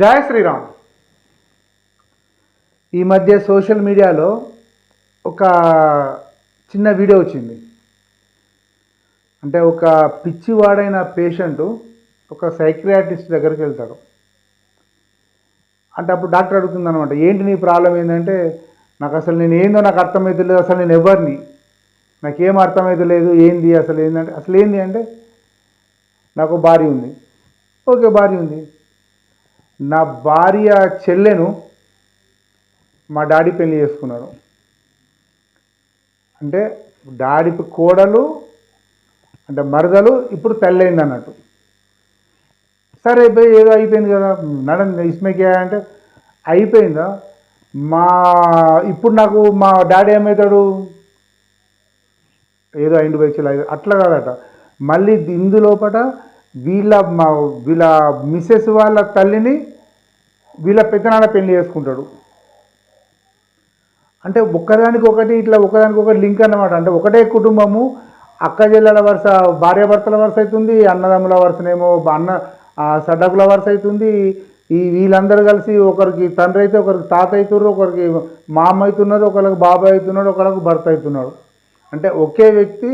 జయ శ్రీరామ్. ఈ మధ్య సోషల్ మీడియాలో ఒక చిన్న వీడియో వచ్చింది. అంటే ఒక పిచ్చివాడైన పేషెంట్ ఒక సైక్రియాటిస్ట్ దగ్గరికి వెళ్తాడు. అంటే అప్పుడు డాక్టర్ అడుగుతుంది అనమాట ఏంటి నీ ప్రాబ్లం ఏంటంటే నాకు అసలు నేను ఏందో నాకు అర్థమవుతలేదు అసలు నేను ఎవరిని? నాకేం అర్థమవుతలేదు ఏంది అసలు ఏంటంటే అసలు ఏంది అంటే నాకు భార్య ఉంది. ఓకే భార్య ఉంది. నా భార్య చెల్లెను మా డాడీ పెళ్ళి చేసుకున్నాడు అంటే డాడీ కోడలు అంటే మరదలు ఇప్పుడు తల్లైంది అన్నట్టు. సరే అయిపోయి ఏదో అయిపోయింది కదా. మేడం ఇస్మేకే అంటే అయిపోయిందా? మా ఇప్పుడు నాకు మా డాడీ ఏమవుతాడు? ఏదో ఐండు బైక్స్ అట్లా కాదట. మళ్ళీ ఇందులోపట వీళ్ళ మా వీళ్ళ మిస్సెస్ వాళ్ళ తల్లిని వీళ్ళ పెద్దనాన్న పెళ్ళి చేసుకుంటాడు. అంటే ఒక్కదానికి ఒకటి ఇట్లా ఒకదానికి ఒకటి లింక్ అన్నమాట. అంటే ఒకటే కుటుంబము అక్క చెల్లెల వరుస భార్యాభర్తల వరుస అవుతుంది అన్నదమ్ముల వరుసనేమో అన్న సడ్డకుల వరుస అవుతుంది. ఈ వీళ్ళందరూ కలిసి ఒకరికి తండ్రి అయితే ఒకరికి తాత అవుతున్నారు ఒకరికి మామ అవుతున్నారు ఒకరికి బాబాయ్ అవుతున్నాడు ఒకరికి భర్త అవుతున్నాడు. అంటే ఒకే వ్యక్తి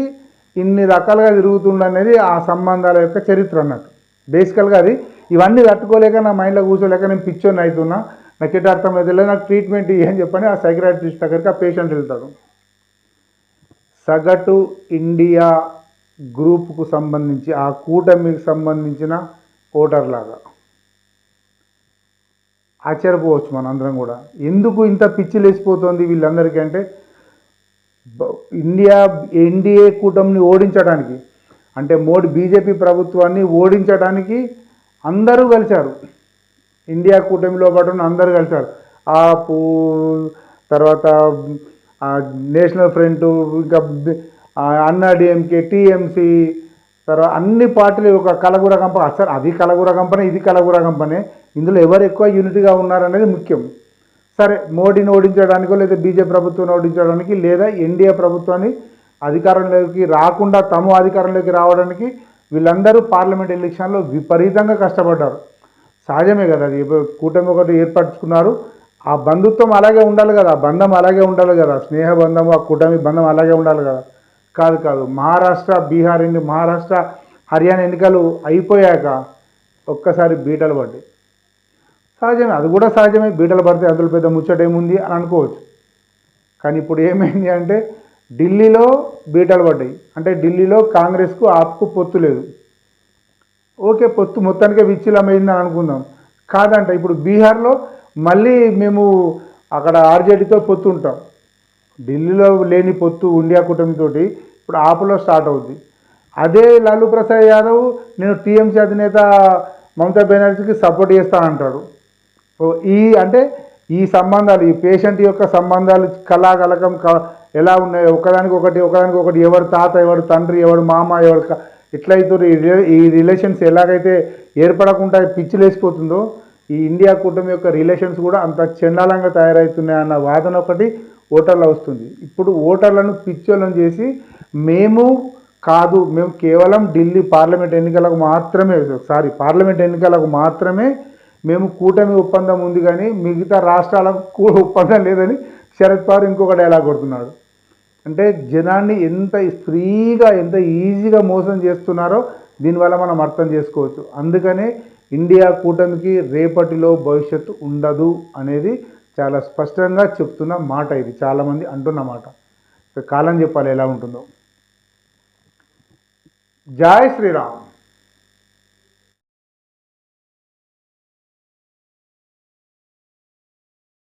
ఇన్ని రకాలుగా తిరుగుతుండ అనేది ఆ సంబంధాల యొక్క చరిత్ర అన్నట్టు. బేసికల్గా అది. ఇవన్నీ తట్టుకోలేక నా మైండ్లో కూర్చోలేక నేను పిచ్చోని అవుతున్నా. నాకు ఎటు అర్థం అయితే లేదు నాకు ట్రీట్మెంట్ ఇవ్వని చెప్పని ఆ సైక్రాట్రిస్ట్ దగ్గరికి ఆ పేషెంట్ వెళ్తాడు. సగటు ఇండియా గ్రూప్కు సంబంధించి ఆ కూటమికి సంబంధించిన ఓటర్లాగా ఆశ్చర్యపోవచ్చు మనందరం కూడా. ఎందుకు ఇంత పిచ్చి లేచిపోతుంది వీళ్ళందరికీ అంటే ఇండియా ఎన్డీఏ కూటమిని ఓడించడానికి అంటే మోడీ బీజేపీ ప్రభుత్వాన్ని ఓడించడానికి అందరూ కలిశారు. ఇండియా కూటమిలో పాటు అందరూ కలిశారు. ఆపు తర్వాత నేషనల్ ఫ్రంట్ ఇంకా అన్నాడిఎంకే అన్నా టీఎంసీ తర్వాత అన్ని పార్టీలు ఒక కలగుర కంపెనీ అసలు అది కలగుర కంపెనీ ఇది కలగుర కంపెనీ ఇందులో ఎవరు ఎక్కువ యూనిట్గా ఉన్నారనేది ముఖ్యం. సరే మోడీని ఓడించడానికో లేదా బీజేపీ ప్రభుత్వాన్ని ఓడించడానికి లేదా ఎన్డీఏ ప్రభుత్వాన్ని అధికారంలోకి రాకుండా తమ అధికారంలోకి రావడానికి వీళ్ళందరూ పార్లమెంట్ ఎలక్షన్లో విపరీతంగా కష్టపడ్డారు. సహజమే కదా అది కూటమి ఒకటి ఏర్పరచుకున్నారు. ఆ బంధుత్వం అలాగే ఉండాలి కదా బంధం అలాగే ఉండాలి కదా స్నేహ బంధం ఆ కూటమి బంధం అలాగే ఉండాలి కదా. కాదు కాదు మహారాష్ట్ర బీహార్ ఎన్ని మహారాష్ట్ర హర్యానా ఎన్నికలు అయిపోయాక ఒక్కసారి బీటలు పడ్డాయి. సహజమే అది కూడా సహజమే. బీటలు పడితే అందులో పెద్ద ముచ్చట ఏముంది అని అనుకోవచ్చు. కానీ ఇప్పుడు ఏమైంది అంటే ఢిల్లీలో బీటలు పడ్డాయి. అంటే ఢిల్లీలో కాంగ్రెస్కు ఆప్కు పొత్తు లేదు. ఓకే పొత్తు మొత్తానికే విచ్చిలమైంది అని అనుకుందాం. కాదంట ఇప్పుడు బీహార్లో మళ్ళీ మేము అక్కడ ఆర్జేడీతో పొత్తు ఉంటాం. ఢిల్లీలో లేని పొత్తు ఇండియా కూటమితోటి ఇప్పుడు ఆపులో స్టార్ట్ అవుద్ది. అదే లాలూ ప్రసాద్ యాదవ్ నేను టీఎంసీ అధినేత మమతా బెనర్జీకి సపోర్ట్ చేస్తానంటాడు. ఈ అంటే ఈ సంబంధాలు ఈ పేషెంట్ యొక్క సంబంధాలు కళాకలకం క ఎలా ఉన్నాయి? ఒకదానికి ఒకటి ఒకదానికి ఒకటి ఎవరు తాత ఎవరు తండ్రి ఎవరు మామ ఎవరు క- ఎట్లయితే ఈ ఈ రిలేషన్స్ ఎలాగైతే ఏర్పడకుండా పిచ్చిలేసిపోతుందో ఈ ఇండియా కూటమి యొక్క రిలేషన్స్ కూడా అంత చండాలంగా తయారవుతున్నాయి అన్న వాదన ఒకటి ఓటర్లో వస్తుంది. ఇప్పుడు ఓటర్లను పిచ్చోళ్ళని చేసి మేము కాదు మేము కేవలం ఢిల్లీ పార్లమెంట్ ఎన్నికలకు మాత్రమే సారీ పార్లమెంట్ ఎన్నికలకు మాత్రమే మేము కూటమి ఒప్పందం ఉంది కానీ మిగతా రాష్ట్రాలకు కూడా ఒప్పందం లేదని శరద్ పవార్ ఇంకొక డైలాగ్ కొడుతున్నాడు. అంటే జనాన్ని ఎంత ఫ్రీగా ఎంత ఈజీగా మోసం చేస్తున్నారో దీనివల్ల మనం అర్థం చేసుకోవచ్చు. అందుకనే ఇండియా కూటమికి రేపటిలో భవిష్యత్తు ఉండదు అనేది చాలా స్పష్టంగా చెప్తున్న మాట ఇది. చాలామంది అంటున్న మాట. కాలం చెప్పాలి ఎలా ఉంటుందో. జై శ్రీరామ్.